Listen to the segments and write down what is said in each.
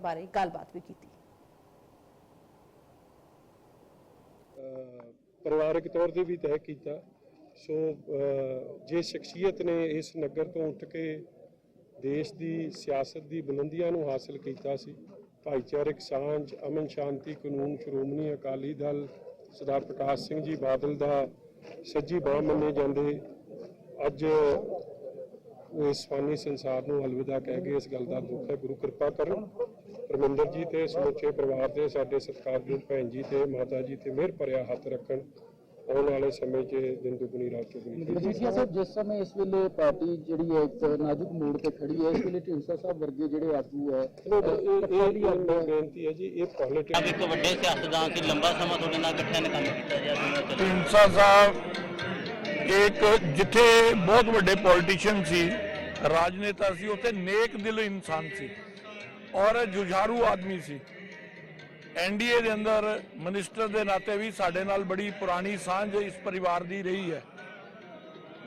ਬਾਰੇ ਗੱਲਬਾਤ ਵੀ ਕੀਤੀ। ਪਰਿਵਾਰਕ ਤੌਰ ਤੇ ਵੀ ਤੈਅ ਕੀਤਾ। ਸੋ ਜੇ ਸ਼ਖਸੀਅਤ ਨੇ ਇਸ ਨਗਰ ਤੋਂ ਉੱਠ ਕੇ ਦੇਸ਼ ਦੀ ਸਿਆਸਤ ਦੀ ਬੁਲੰਦੀਆਂ ਨੂੰ ਹਾਸਲ ਕੀਤਾ ਸੀ, ਭਾਈਚਾਰਕ ਸਾਂਝ, ਅਮਨ ਸ਼ਾਂਤੀ, ਕਾਨੂੰਨ, ਸ਼੍ਰੋਮਣੀ ਅਕਾਲੀ ਦਲ, ਸਰਦਾਰ ਪ੍ਰਕਾਸ਼ ਸਿੰਘ ਜੀ ਬਾਦਲ ਦਾ ਸੱਜੀ ਬਾਹ ਮੰਨੇ ਜਾਂਦੇ, ਅੱਜ ਇਸ ਫਾਨੀ ਸੰਸਾਰ ਨੂੰ ਅਲਵਿਦਾ ਕਹਿ ਕੇ ਇਸ ਗੱਲ ਦਾ ਦੁੱਖ ਹੈ। ਗੁਰੂ ਕਿਰਪਾ ਕਰਨ। ਪਰਮਿੰਦਰ ਜੀ ਤੇ ਸਮੁੱਚੇ ਪਰਿਵਾਰ ਦੇ ਸਾਡੇ ਸਤਿਕਾਰਯੋਗ ਭੈਣ ਜੀ ਤੇ ਮਾਤਾ ਜੀ ਤੇ ਮਿਹਰ ਭਰਿਆ ਹੱਥ ਰੱਖਣ ਆਉਣ ਵਾਲੇ ਸਮੇਂ 'ਚ ਦਿਨ ਦੁਗਣੀ ਰਾਤ ਚੁਗਣੀ ਮਜੀਠੀਆ ਸਾਹਿਬ ਜਿਸ ਸਮੇਂ ਇਸ ਵੇਲੇ ਪਾਰਟੀ ਜਿਹੜੀ ਹੈ ਇੱਕ ਨਾਜ਼ੁਕ ਮੋੜ ਤੇ ਖੜੀ ਹੈ ਇਸ ਵੇਲੇ ਢੀਂਡਸਾ ਸਾਹਿਬ ਵਰਗੇ ਜਿਹੜੇ ਆਗੂ ਹੈ ਇਹ ਇਹ ਬੇਨਤੀ ਹੈ ਜੀ ਇਹ ਪੋਲਿਟਿਕਸ ਆਪ ਇੱਕ ਵੱਡੇ ਸਿਆਸਤਦਾਨ ਸੀ ਲੰਬਾ ਸਮਾਂ ਤੁਹਾਡੇ ਨਾਲ ਇਕੱਠਿਆਂ ਨੇ ਕੰਮ ਕੀਤਾ ਜਾਂ ਢੀਂਡਸਾ ਸਾਹਿਬ ਇੱਕ ਜਿੱਥੇ ਬਹੁਤ ਵੱਡੇ ਪੋਲੀਟੀਸ਼ੀਅਨ ਸੀ ਰਾਜਨੇਤਾ ਸੀ ਉੱਥੇ ਨੇਕ ਦਿਲ ਇਨਸਾਨ ਸੀ। ਔਰ ਜੁਝਾਰੂ ਆਦਮੀ ਸੀ। ਐਨਡੀਏ ਦੇ ਅੰਦਰ ਮਿਨਿਸਟਰ ਦੇ ਨਾਤੇ ਵੀ ਸਾਡੇ ਨਾਲ ਬੜੀ ਪੁਰਾਣੀ ਸਾਂਝ ਇਸ ਪਰਿਵਾਰ ਦੀ ਰਹੀ ਹੈ।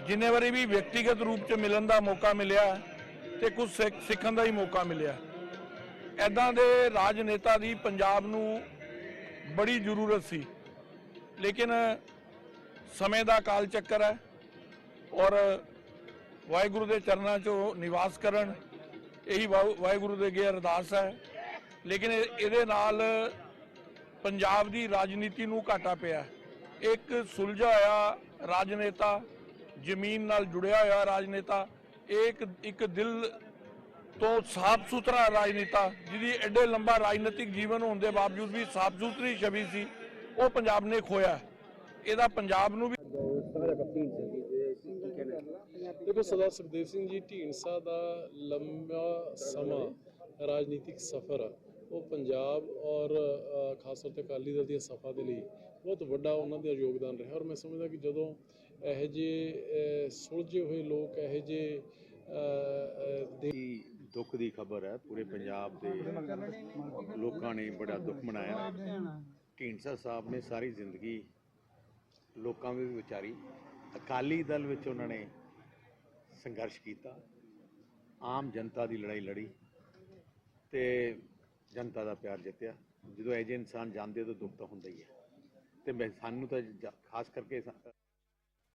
ਜਿੰਨੇ ਵਾਰੀ ਵੀ ਵਿਅਕਤੀਗਤ ਰੂਪ 'ਚ ਮਿਲਣ ਦਾ ਮੌਕਾ ਮਿਲਿਆ ਤੇ ਕੁਝ ਸਿੱਖ- ਸਿੱਖਣ ਦਾ ਹੀ ਮੌਕਾ ਮਿਲਿਆ। ਐਦਾਂ ਦੇ ਰਾਜਨੇਤਾ ਦੀ ਪੰਜਾਬ ਨੂੰ ਬੜੀ ਜ਼ਰੂਰਤ ਸੀ। ਲੇਕਿਨ ਸਮੇਂ ਦਾ ਕਾਲ ਚੱਕਰ ਹੈ ਔਰ ਵਾਹਿਗੁਰੂ ਦੇ ਚਰਨਾਂ 'ਚੋਂ ਨਿਵਾਸ ਕਰਨ ਇਹੀ ਵਾਹਿ- ਵਾਹਿਗੁਰੂ ਦੇ ਅੱਗੇ ਅਰਦਾਸ ਹੈ। ਲੇਕਿਨ ਇਹਦੇ ਨਾਲ ਪੰਜਾਬ ਦੀ ਰਾਜਨੀਤੀ ਨੂੰ ਘਾਟਾ ਪਿਆ। ਇੱਕ ਸੁਲਝਾ ਹੋਇਆ ਰਾਜਨੇਤਾ, ਜ਼ਮੀਨ ਨਾਲ ਜੁੜਿਆ ਹੋਇਆ ਰਾਜਨੇਤਾ ਇੱਕ ਇੱਕ ਦਿਲ ਤੋਂ ਸਾਫ਼ ਸੁਥਰਾ ਰਾਜਨੇਤਾ, ਜਿਹਦੀ ਐਡੇ ਲੰਬਾ ਰਾਜਨੀਤਿਕ ਜੀਵਨ ਹੋਣ ਦੇ ਬਾਵਜੂਦ ਵੀ ਸਾਫ਼ ਸੁਥਰੀ ਛਵੀ ਸੀ, ਉਹ ਪੰਜਾਬ ਨੇ ਖੋਇਆ। ਇਹਦਾ ਪੰਜਾਬ ਨੂੰ ਵੀ ਦੇਖੋ ਸਰਦਾਰ ਸੁਖਦੇਵ ਸਿੰਘ ਜੀ, ਢੀਂਡਸਾ ਦਾ ਲੰਬਾ ਸਮਾਂ ਰਾਜਨੀਤਿਕ ਸਫ਼ਰ ਉਹ ਪੰਜਾਬ ਔਰ ਖਾਸ ਤੌਰ ਤੇ ਅਕਾਲੀ ਦਲ ਦੀਆਂ ਸਫਾ ਦੇ ਲਈ ਬਹੁਤ ਵੱਡਾ ਉਹਨਾਂ ਦਾ ਯੋਗਦਾਨ ਰਿਹਾ। ਔਰ ਮੈਂ ਸਮਝਦਾ ਕਿ ਜਦੋਂ ਇਹੋ ਜਿਹੇ ਸੁਲਝੇ ਹੋਏ ਲੋਕ, ਇਹੋ ਜਿਹੇ ਦੀ ਦੁੱਖ ਦੀ ਖਬਰ ਹੈ? ਪੂਰੇ ਪੰਜਾਬ ਦੇ ਲੋਕਾਂ ਨੇ ਬੜਾ ਦੁੱਖ ਮਨਾਇਆ। ਢੀਂਡਸਾ ਸਾਹਿਬ ਨੇ ਸਾਰੀ ਜ਼ਿੰਦਗੀ ਲੋਕਾਂ ਵਿੱਚ ਵਿਚਾਰੀ। ਅਕਾਲੀ ਦਲ ਵਿੱਚ ਉਹਨਾਂ ਨੇ ਸੰਘਰਸ਼ ਕੀਤਾ। ਆਮ ਜਨਤਾ ਦੀ ਲੜਾਈ ਲੜੀ ਤੇ ਜਨਤਾ ਦਾ ਪਿਆਰ ਜਿੱਤਿਆ। ਜਦੋਂ ਇਹ ਜਿਹੇ ਇਨਸਾਨ ਜਾਂਦੇ ਤਾਂ ਦੁੱਖ ਤਾਂ ਹੁੰਦਾ ਹੀ ਹੈ। ਤੇ ਮੈਂ ਸਾਨੂੰ ਤਾਂ ਖਾਸ ਕਰਕੇ